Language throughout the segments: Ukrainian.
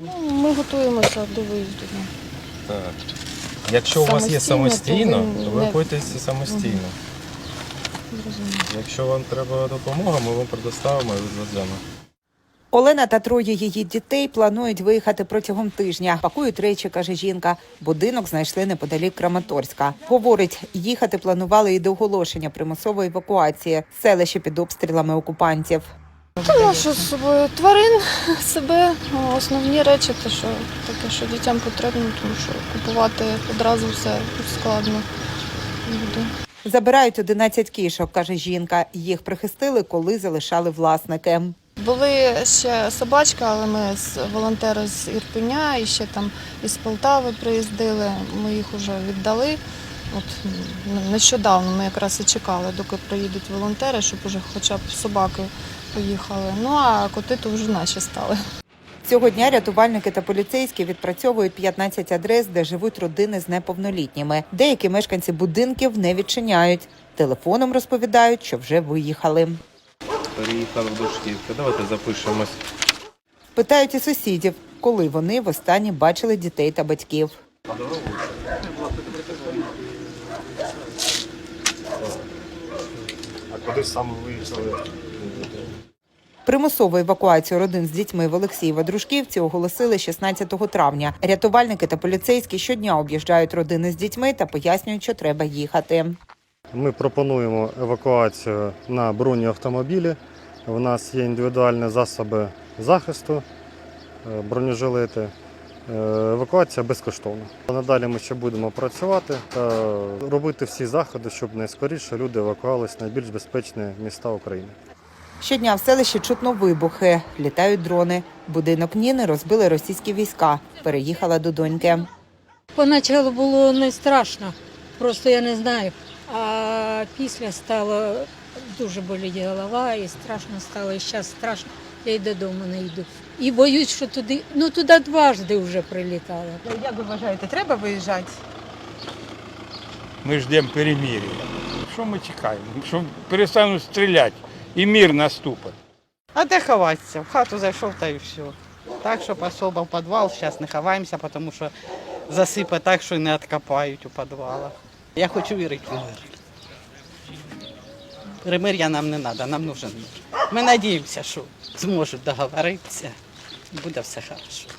Ну, ми готуємося до виїзду. Так. Якщо у вас є Самостійно, самостійно, то то ви ви не- самостійно. Зрозуміло. Якщо вам треба допомога, ми вам предоставимо і відвеземо. Олена та троє її дітей планують виїхати протягом тижня. Пакують речі, каже жінка. Будинок знайшли неподалік Краматорська. Говорить, їхати планували і до оголошення примусової евакуації. Селище під обстрілами окупантів. Та що з собою тварин, себе, ну, основні речі, те, що таке, що дітям потрібно, тому що купувати одразу все складно буде. Забирають 11 кішок, каже жінка. Їх прихистили, коли залишали власники. Були ще собачки, але ми з волонтери з Ірпеня і ще там із Полтави приїздили. Ми їх вже віддали. От нещодавно ми якраз і чекали, доки приїдуть волонтери, щоб уже хоча б собаки поїхали. Ну а коти то вже наші стали. Цього дня рятувальники та поліцейські відпрацьовують 15 адрес, де живуть родини з неповнолітніми. Деякі мешканці будинків не відчиняють. Телефоном розповідають, що вже виїхали. Переїхали в Душківки. Давайте запишемось. Питають і сусідів, коли вони востаннє бачили дітей та батьків. А куди саме виїхали? Примусову евакуацію родин з дітьми в Олексієва-Дружківці оголосили 16 травня. Рятувальники та поліцейські щодня об'їжджають родини з дітьми та пояснюють, що треба їхати. Ми пропонуємо евакуацію на бронеавтомобілі. У нас є індивідуальні засоби захисту, е, бронежилети. Е, Евакуація безкоштовна. Надалі ми ще будемо працювати та робити всі заходи, щоб найскоріше люди евакуювалися в найбільш безпечні міста України. Щодня в селищі чутно вибухи, літають дрони. Будинок Ніни розбили російські війська. Переїхала до доньки. Поначалу було не страшно, просто я не знаю. А після стало дуже боліти голова і страшно стало. І зараз страшно, я й додому не йду. І боюсь, що туди, ну туди дважди вже прилітало. Як ви вважаєте, треба виїжджати? Ми ждемо перемир'я. Що ми чекаємо? Що перестануть стріляти і мир наступить. А де ховатися? В хату зайшов та і все. Так, щоб особо в підвал, зараз не ховаємося, тому що засипе так, що не відкопають у підвалах. Я хочу вірити в мир. Перемир'я нам не треба, нам нужен мир. Ми надіємося, що зможуть договоритися буде все добре.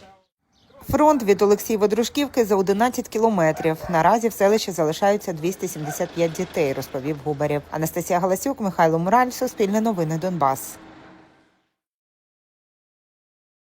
Фронт від Олексієва-Дружківки за 11 кілометрів. Наразі в селищі залишаються 275 дітей, розповів Губарєв. Анастасія Галасюк, Михайло Мураль, Суспільне новини Донбас.